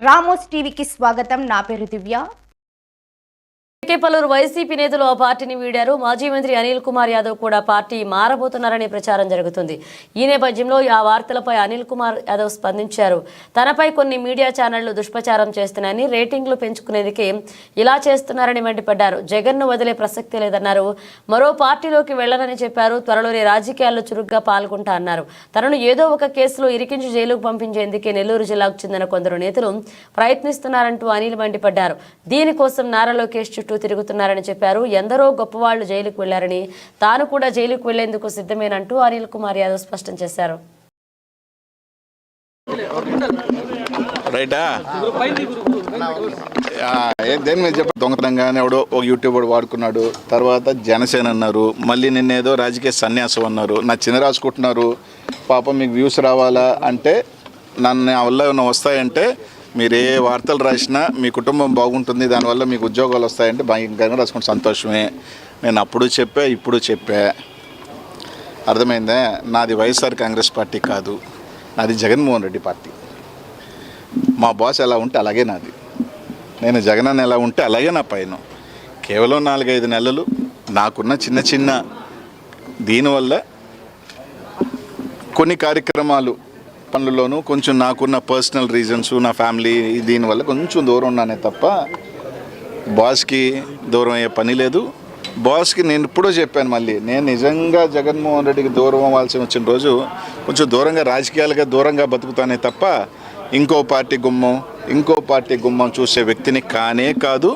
Ramos టీవీకి స్వాగతం. నా పేరు దివ్య. ఇప్పటికే పలువురు వైసీపీ నేతలు ఆ పార్టీని వీడారు. మాజీ మంత్రి అనిల్ కుమార్ యాదవ్ కూడా పార్టీ మారబోతున్నారనే ప్రచారం జరుగుతుంది. ఈ నేపథ్యంలో ఆ వార్తలపై అనిల్ కుమార్ యాదవ్ స్పందించారు. తనపై కొన్ని మీడియా ఛానళ్ళు దుష్ప్రచారం చేస్తున్నాయని రేటింగ్లు పెంచుకునేందుకే ఇలా చేస్తున్నారని మండిపడ్డారు. జగన్ను వదిలే ప్రసక్తి లేదన్నారు. మరో పార్టీలోకి వెళ్ళనని చెప్పారు. త్వరలోనే రాజకీయాల్లో చురుగ్గా పాల్గొంటా అన్నారు తనను ఏదో ఒక కేసులో ఇరికించి జైలుకు పంపించేందుకే నెల్లూరు జిల్లాకు చెందిన కొందరు నేతలు ప్రయత్నిస్తున్నారంటూ అనిల్ మండిపడ్డారు. దీనికోసం నారా లోకేష్ చుట్టూ తిరుగుతున్నారని చెప్పారు. ఎందరో గొప్పవాళ్ళు జైలుకు వెళ్ళారని తాను కూడా జైలుకు వెళ్ళేందుకు సిద్ధమేనంటూ అనిల్ కుమార్ యాదవ్ స్పష్టం చేశారు. రైటా? ఆ, ఏ- దేని మీద చెప్ప? దొంగతనంగానే ఎవడో ఒక యూట్యూబర్ వాడుకున్నాడు. తర్వాత జనసేన అన్నారు. మళ్ళీ నిన్నేదో రాజకీయ సన్యాసం అన్నారు. నా చిన్న రాసుకుంటున్నారు పాపం మీకు వ్యూస్ రావాలా అంటే నన్ను వల్ల ఏమైనా వస్తాయంటే మీరు ఏ వార్తలు రాసినా మీ కుటుంబం బాగుంటుంది దానివల్ల మీకు ఉద్యోగాలు వస్తాయంటే భయంకరంగా రాసుకుంటే సంతోషమే. నేను అప్పుడు చెప్పా ఇప్పుడు చెప్పా. అర్థమైందా? నాది వైఎస్ఆర్ కాంగ్రెస్ పార్టీ కాదు. నాది జగన్మోహన్ రెడ్డి పార్టీ. మా బాస్ ఎలా ఉంటే అలాగే నాది. నేను జగన్ అని ఎలా ఉంటే అలాగే నా పైన. కేవలం నాలుగైదు నెలలు నాకున్న చిన్న చిన్న దీనివల్ల కొన్ని కార్యక్రమాలు పనుల్లోనూ కొంచెం నాకున్న పర్సనల్ రీజన్స్ నా ఫ్యామిలీ దీనివల్ల కొంచెం దూరం ఉన్నానే తప్ప బాస్కి దూరం అయ్యే పని లేదు. బాస్కి నేను ఇప్పుడో చెప్పాను మళ్ళీ నేను నిజంగా జగన్మోహన్ రెడ్డికి దూరం అవ్వాల్సి వచ్చిన రోజు కొంచెం దూరంగా రాజకీయాలుగా దూరంగా బతుకుతానే తప్ప ఇంకో పార్టీ గుమ్మం ఇంకో పార్టీ గుమ్మం చూసే వ్యక్తిని కానే కాదు.